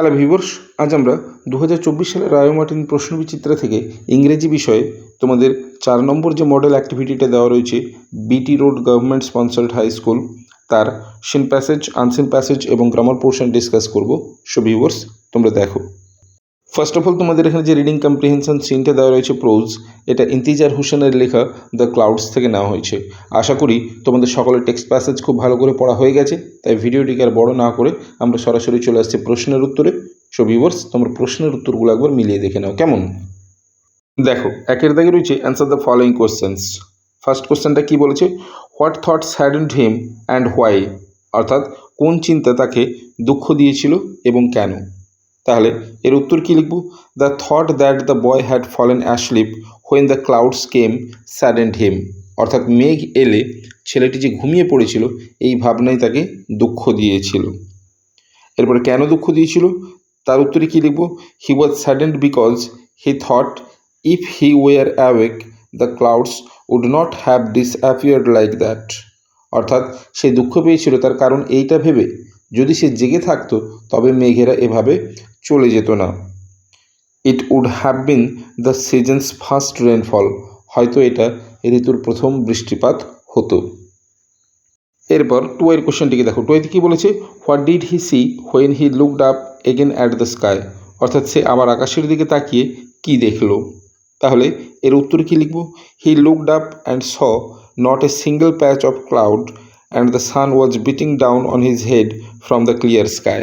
Hello viewers আজ আমরা দুহাজার চব্বিশ সালের রায় মার্টিন প্রশ্নবিচিত্রা থেকে ইংরেজি বিষয়ে তোমাদের চার নম্বর যে মডেল অ্যাক্টিভিটিটা দেওয়া রয়েছে BT road government sponsored high school তার সিন প্যাসেজ আনসিন প্যাসেজ এবং গ্রামার পোর্শন ডিসকাস করব। সো ভিউয়ার্স তোমরা দেখো। ফার্স্ট অফ অল তোমাদের এখানে যে রিডিং কম্প্রিহেনশন সিনটা দেওয়া রয়েছে প্রোজ এটা ইন্তিজার হোসেনের লেখা দ্য ক্লাউডস থেকে নেওয়া হয়েছে। আশা করি তোমাদের সকলের টেক্সট প্যাসেজ খুব ভালো করে পড়া হয়ে গেছে, তাই ভিডিওটিকে আর বড় না করে আমরা সরাসরি চলে আসছি প্রশ্নের উত্তরে। সো ভিউয়ার্স তোমরা প্রশ্নের উত্তরগুলো একবার মিলিয়ে দেখে নাও, কেমন? দেখো, একের দাগে রয়েছে answer the following questions first কোশ্চেনটা কী বলেছে? What thoughts saddened him and why অর্থাৎ কোন চিন্তা তাকে দুঃখ দিয়েছিল এবং কেন? তাহলে এর উত্তর কী লিখব? The thought that the boy had fallen asleep when the clouds came saddened him অর্থাৎ মেঘ এলে ছেলেটি যে ঘুমিয়ে পড়েছিল, এই ভাবনাই তাকে দুঃখ দিয়েছিল। এরপরে কেন দুঃখ দিয়েছিল? তার উত্তরে কী লিখব? He was saddened because he thought if he were awake the clouds would not have disappeared like that অর্থাৎ সে দুঃখ পেয়েছিল, তার কারণ এইটা ভেবে যদি সে জেগে থাকতো, তবে মেঘেরা এভাবে চলে যেত না। It would have been the season's first rainfall হয়তো এটা ঋতুর প্রথম বৃষ্টিপাত হতো। এরপর টু এর কোশ্চেনটিকে দেখো। টুয়েতে কী বলেছে? What did he see when he looked up again at the sky অর্থাৎ সে আবার আকাশের দিকে তাকিয়ে কি দেখল? তাহলে এর উত্তর কী লিখব? He looked up and saw not a single patch of cloud and the sun was beating down on his head from the clear sky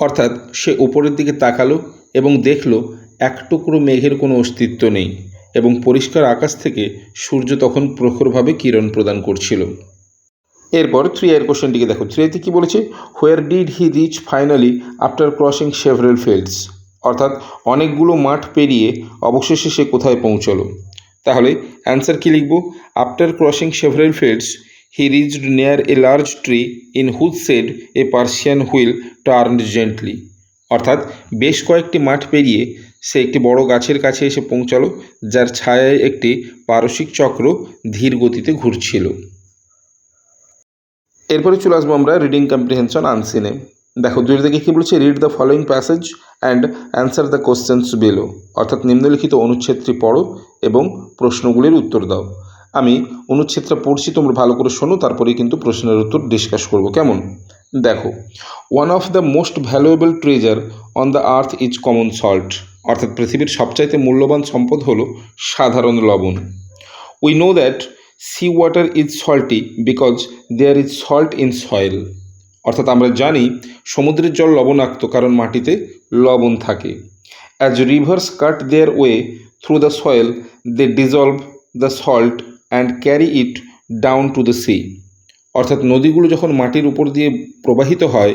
অর্থাৎ সে উপরের দিকে তাকালো এবং দেখল এক টুকরো মেঘের কোনো অস্তিত্ব নেই এবং পরিষ্কার আকাশ থেকে সূর্য তখন প্রখরভাবে কিরণ প্রদান করছিল। এরপর থ্রি এর কোশ্চেনটিকে দেখো। থ্রিতে কী বলেছে? Where did he reach finally after crossing several fields অর্থাৎ অনেকগুলো মাঠ পেরিয়ে অবশেষে সে কোথায় পৌঁছলো? তাহলে অ্যান্সার কী লিখব? After crossing several fields he reached near a large tree in whose shade a Persian wheel turned gently অর্থাৎ বেশ কয়েকটি মাঠ পেরিয়ে সে একটি বড় গাছের কাছে এসে পৌঁছালো, যার ছায়ায় একটি পারসিক চক্র ধীর গতিতে ঘুরছিল। এরপরে চলে আসব আমরা রিডিং কম্প্রিহেনশন আনসিনে দেখো, দুই থেকে কী বলছে? Read the following passage and answer the questions below অর্থাৎ নিম্নলিখিত অনুচ্ছেদটি পড়ো এবং প্রশ্নগুলির উত্তর দাও। আমি অনুচ্ছেদটা পড়ছি, তোমরা ভালো করে শোনো তারপরেই কিন্তু প্রশ্নের উত্তর ডিসকাস করব। কেমন? দেখো one of the most valuable treasure on the earth is common salt অর্থাৎ পৃথিবীর সবচাইতে মূল্যবান সম্পদ হল সাধারণ লবণ। We know that sea water is salty because there is salt in soil অর্থাৎ আমরা জানি সমুদ্রের জল লবণাক্ত, কারণ মাটিতে লবণ থাকে। As rivers cut their way through the soil they dissolve the salt and carry it down to the sea অর্থাৎ নদীগুলো যখন মাটির উপর দিয়ে প্রবাহিত হয়,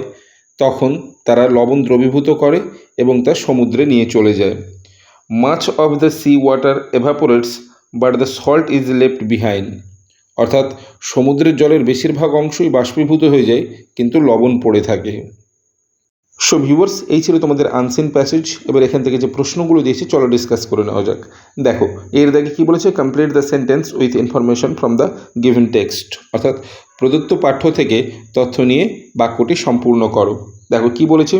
তখন তারা লবণ দ্রবীভূত করে এবং তা সমুদ্রে নিয়ে চলে যায়। Much of the sea water evaporates but the salt is left behind অর্থাৎ সমুদ্রের জলের বেশিরভাগ অংশই বাষ্পীভূত হয়ে যায়, কিন্তু লবণ পড়ে থাকে। সো ভিউয়ার্স এই ছিল তোমাদের আনসিন প্যাসেজ এবার এখান থেকে যে প্রশ্নগুলো দিয়েছি, চলো ডিসকাস করে নেওয়া যাক। দেখো, এর দাগে কী বলেছে? Complete the sentence with information from the given text অর্থাৎ প্রদত্ত পাঠ্য থেকে তথ্য নিয়ে বাক্যটি সম্পূর্ণ করো। দেখো, কি বলেছে?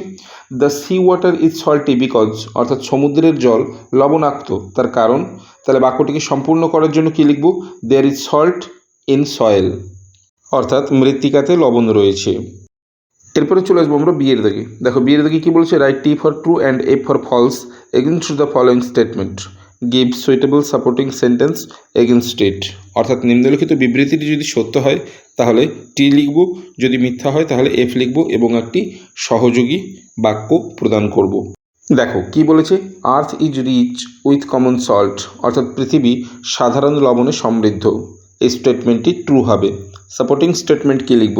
The sea water is salty because অর্থাৎ সমুদ্রের জল লবণাক্ত। তার কারণ? তাহলে বাক্যটিকে সম্পূর্ণ করার জন্য কী লিখব? There is salt in soil অর্থাৎ মৃত্তিকাতে লবণ রয়েছে। এরপরে চলে আসব আমরা বিয়ের দাগে দেখো, বিয়ের দাগে কী বলছে? Write T for true and F for false against the following statement give suitable supporting sentence against it অর্থাৎ নিম্নলিখিত বিবৃতিটি যদি সত্য হয়, তাহলে টি লিখব। যদি মিথ্যা হয়, তাহলে এফ লিখব এবং একটি সহযোগী বাক্য প্রদান করব। দেখো, কি বলেছে? Earth is rich with common salt অর্থাৎ পৃথিবী সাধারণ লবণে সমৃদ্ধ। এই স্টেটমেন্টটি ট্রু হবে। সাপোর্টিং স্টেটমেন্ট কী লিখব?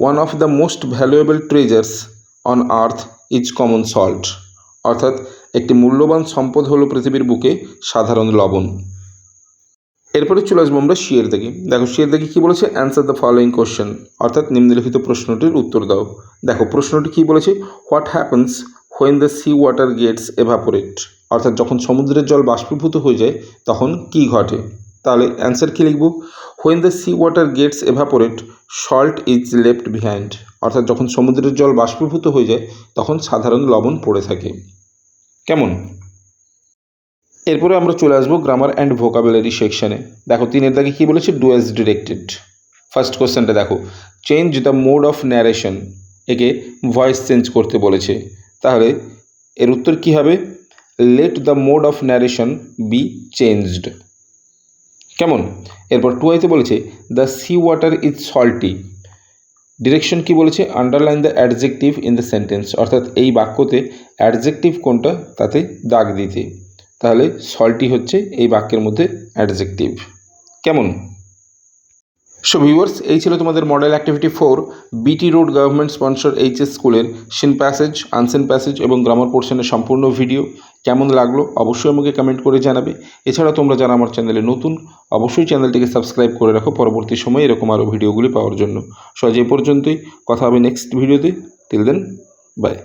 One of the most valuable treasures on earth is common salt অর্থাৎ একটি মূল্যবান সম্পদ হলো পৃথিবীর বুকে সাধারণ লবণ। এরপরে চলে আসব আমরা শিয়ের দেখি। দেখো শিয়ের দিকে কী বলেছে? অ্যান্সার দ্য ফলোয়িং কোশ্চেন অর্থাৎ নিম্নলিখিত প্রশ্নটির উত্তর দাও। দেখো, প্রশ্নটি কী বলেছে? What happens when the sea water gets evaporate অর্থাৎ যখন সমুদ্রের জল বাষ্পীভূত হয়ে যায়, তখন কি ঘটে? তাহলে অ্যান্সার কী লিখব? When the sea water gets evaporate salt is left behind অর্থাৎ যখন সমুদ্রের জল বাষ্পীভূত হয়ে যায়, তখন সাধারণ লবণ পড়ে থাকে। কেমন? এরপরে আমরা চলে আসব গ্রামার অ্যান্ড ভোকাবুলারি সেকশনে দেখো, তিনের দাগে কী বলেছে? ডু অ্যাজ ডিরেক্টেড ফার্স্ট কোশ্চেনটা দেখো। Change the mode of narration একে ভয়েস চেঞ্জ করতে বলেছে। তাহলে এর উত্তর কী হবে? Let the mode of narration be changed কেমন? এরপর টু আইতে বলেছে the sea water is salty direction কি বলেছে? Underline the adjective in the sentence অর্থাৎ এই বাক্যতে অ্যাডজেক্টিভ কোনটা? তাতে দাগ দিতে। তাহলে সল্টি হচ্ছে এই বাক্যের মধ্যে অ্যাডজেক্টিভ কেমন? সো ভিউয়ার্স এই ছিল তোমাদের model activity four BT road government sponsor HS স্কুলের সিন প্যাসেজ আনসেন প্যাসেজ এবং গ্রামার পোর্শনের সম্পূর্ণ ভিডিও কেমন লাগল অবশ্যই আমাকে কমেন্ট করে জানাবে। এছাড়া তোমরা যারা আমার চ্যানেলে নতুন, অবশ্যই চ্যানেলটিকে সাবস্ক্রাইব করে রাখো। পরবর্তী সময়ে এরকম আরও ভিডিওগুলি পাওয়ার জন্য। সো এই পর্যন্তই। কথা হবে নেক্সট ভিডিওতে টিল দেন বাই